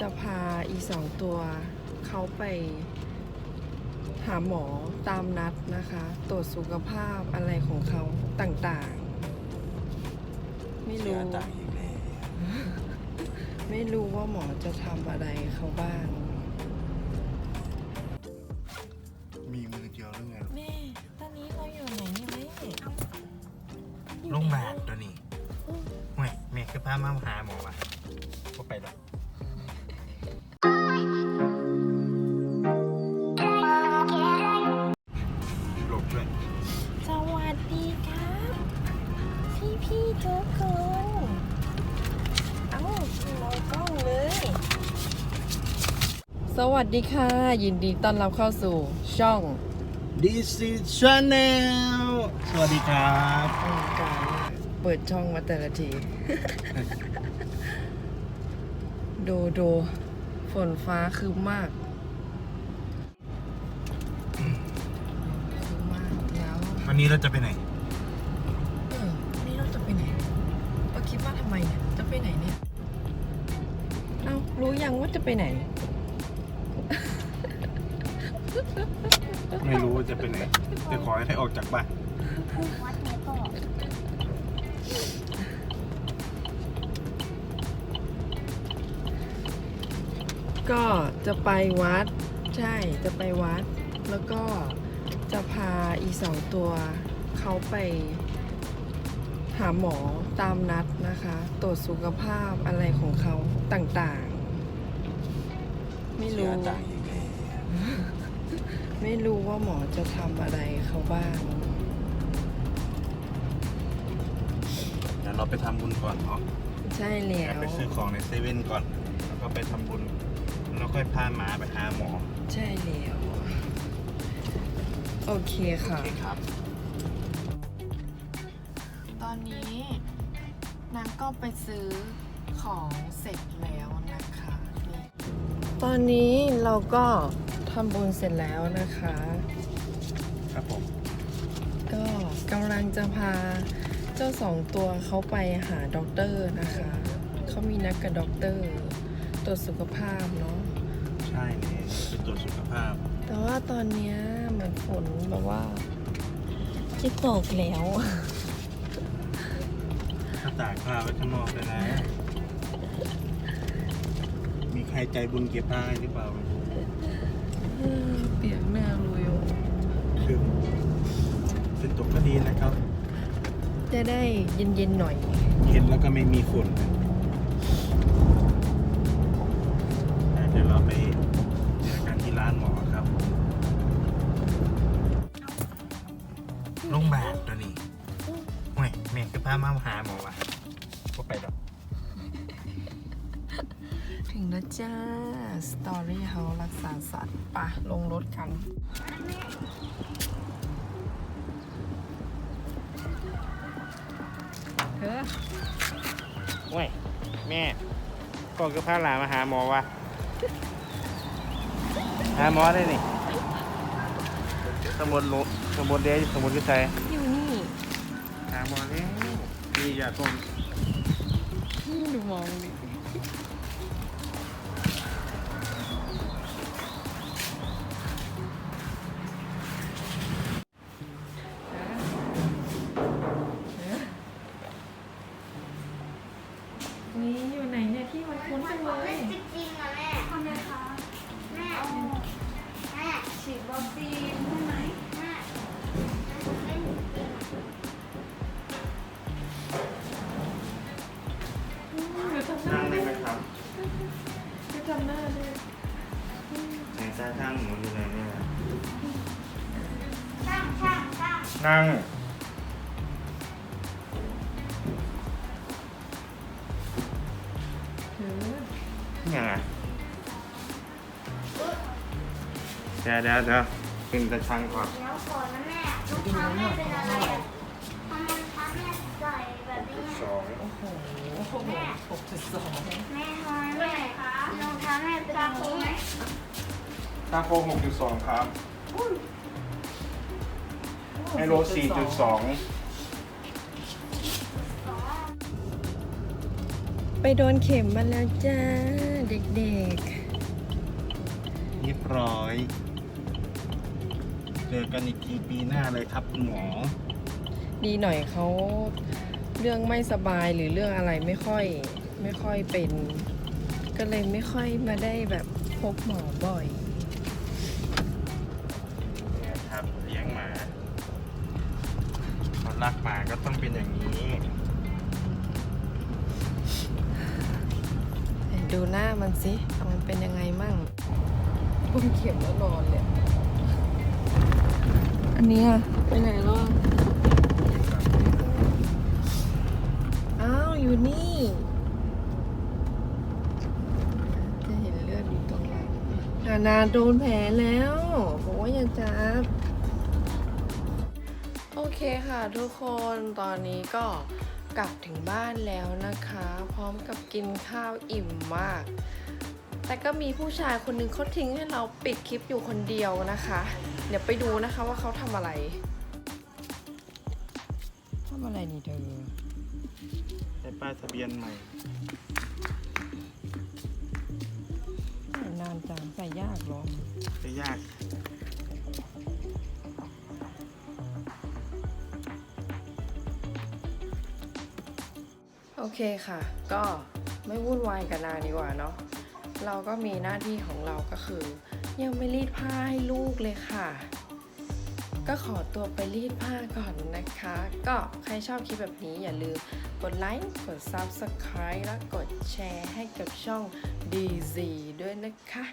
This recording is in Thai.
จะพาอีสองตัวเขาไปหาหมอตามนัดนะคะ ตรวจสุขภาพอะไรของเขาต่างๆ ไม่เสีรู้ยตังค์อีกแล้วไม่รู้ว่าหมอจะทำอะไรเขาบ้าง มีมือเดียวหรือไงแม่ ตอนนี้เราอยู่ไหนเนี่ยแม่โรงพยาบาลตัวนี้ห่วยแม่คือพามาหาหมอว่ะ พี่พี่ๆทุกคนเอ้าเรากล้องเลย สวัสดีค่ะ ยินดีต้อนรับเข้าสู่ช่อง This is Channel สวัสดีครับอลังการมากเปิดช่องมาแต่ละที ดูดูฝนฟ้าคือมากคือมากแล้ววันนี้เราจะไปไหน รู้ยังว่าจะไปไหน ไม่รู้ว่าจะไปไหนแต่ขอให้ได้ออกจากบ้านก็จะไปวัด ใช่จะไปวัด แล้วก็จะพาอีสองตัวเขาไปหาหมอตามนัดนะคะ ตรวจสุขภาพอะไรของเขาต่างๆ ไม่เสีรู้ยตังค์อีกแล้วไม่รู้ว่าหมอจะทำอะไรเขาบ้าง เดี๋ยวเราไปทำบุญก่อนเนาะใช่แล้วไปซื้อของในเซเว่นก่อน แล้วก็ไปทำบุญ แล้วค่อยพาหมาไปหาหมอ ใช่แล้ว โอเคโอค่ะ เคครับ ตอนนี้นางก็ไปซื้อของเสร็จแล้วนะคะนี่ ตอนนี้เราก็ทำบุญเสร็จแล้วนะคะ ครับผม ก็กำลังจะพาเจ้าสองตัวเขาไปหาด็อกเตอร์นะคะ เขามีนัดกับด็อกเตอร์ตรวจสุขภาพเนาะ ใช่เลยไปตรวจสุขภาพ แต่ว่าตอนเนี้ยเหมือนฝนแบบว่าจะตกแล้ว ถ้าตากผ้าไว้ข้างนอกเลยนะมี ใครใจบุญเก็บผ้าให้หรือเปล่าไม่รู้เปียกหน้าลุยคือเป็นตกก็ดีนะครับ จะได้เย็นๆหน่อยเห็นแล้วก็ไม่มีฝุ่น ถึงแล้วจ้าสตอรี่เฮารักษาสัตว์ปะลงรถกันเฮ้อห่วยแม่พ่อคือพาหลานมาหาหมอวะหาหมอได้นี่สมุดลุสมุดเดียสมุดคือใส่อยู่นี่หาหมอแล้วมียาต้มดูมองดิ ฉีดวัคซีนใช่ไหมแม่เล่นจริงอยู่ทำหน้านั่งได้ไหมครับอยู่ทำหน้าด้วยไหนซ้ายข้างหมูอยู่ไหนเนี่ย ช่างช่างช่างนั่ง เออยังไง เดี๋ยวเดี๋ยวเดี๋ยวกินตะชังก่อน เดี๋ยวก่อนนะแม่รองเท้าแม่เป็นอะไรอะทำไมรองเท้าแม่ใส่แบบนี้สองโอ้โหหกจุดสองแม่ทำไมแม่รองเท้าแม่เป็นอย่างนี้ไหมตาโคหกจุดสองครับไอโรสี่จุดสองไปโดนเข็มมาแล้วจ้า เด็กบร้อย เจอกันอีกทีปีหน้าเลยครับคุณหมอ ดีหน่อยเขาเรื่องไม่สบายหรือเรื่องอะไรไม่ค่อยไม่ค่อยเป็น ก็เลยไม่ค่อยมาได้แบบพบหมอบ่อยเนี่ยครับเลี้ยงหมาคนรักหมาก็ต้องเป็นอย่างนี้ดูหน้ามันสิมันเป็นยังไงมั่งพุ่มเข็มแล้วนอนเลย อันนี้อะไปไหนล้วอะอ้าวอยู่นี่ จะเห็นเลือดอยู่ตรงหลังอานาโดนแผลแล้วบอกว่าอย่าจับ โอเคค่ะทุกคนตอนนี้ก็กลับถึงบ้านแล้วนะคะ พร้อมกับกินข้าวอิ่มมาก แต่ก็มีผู้ชายคนหนึ่งเขาทิ้งให้เราปิดคลิปอยู่คนเดียวนะคะ เดี๋ยวไปดูนะคะว่าเขาทำอะไรทำอะไรนี่เธอใส่ป้ายทะเบียนใหม่ใส่นานจังใส่ยากเหรอจะยากโอเคค่ะ ก็ไม่วุ่นวายกับนางดีกว่าเนาะเราก็มีหน้าที่ของเราก็คือ ยังไม่รีดผ้าให้ลูกเลยค่ะ ก็ขอตัวไปรีดผ้าก่อนนะคะ ก็ใครชอบคลิปแบบนี้อย่าลืมกดไลค์ กด Subscribe และกดแชร์ให้กับช่อง DZ ด้วยนะคะ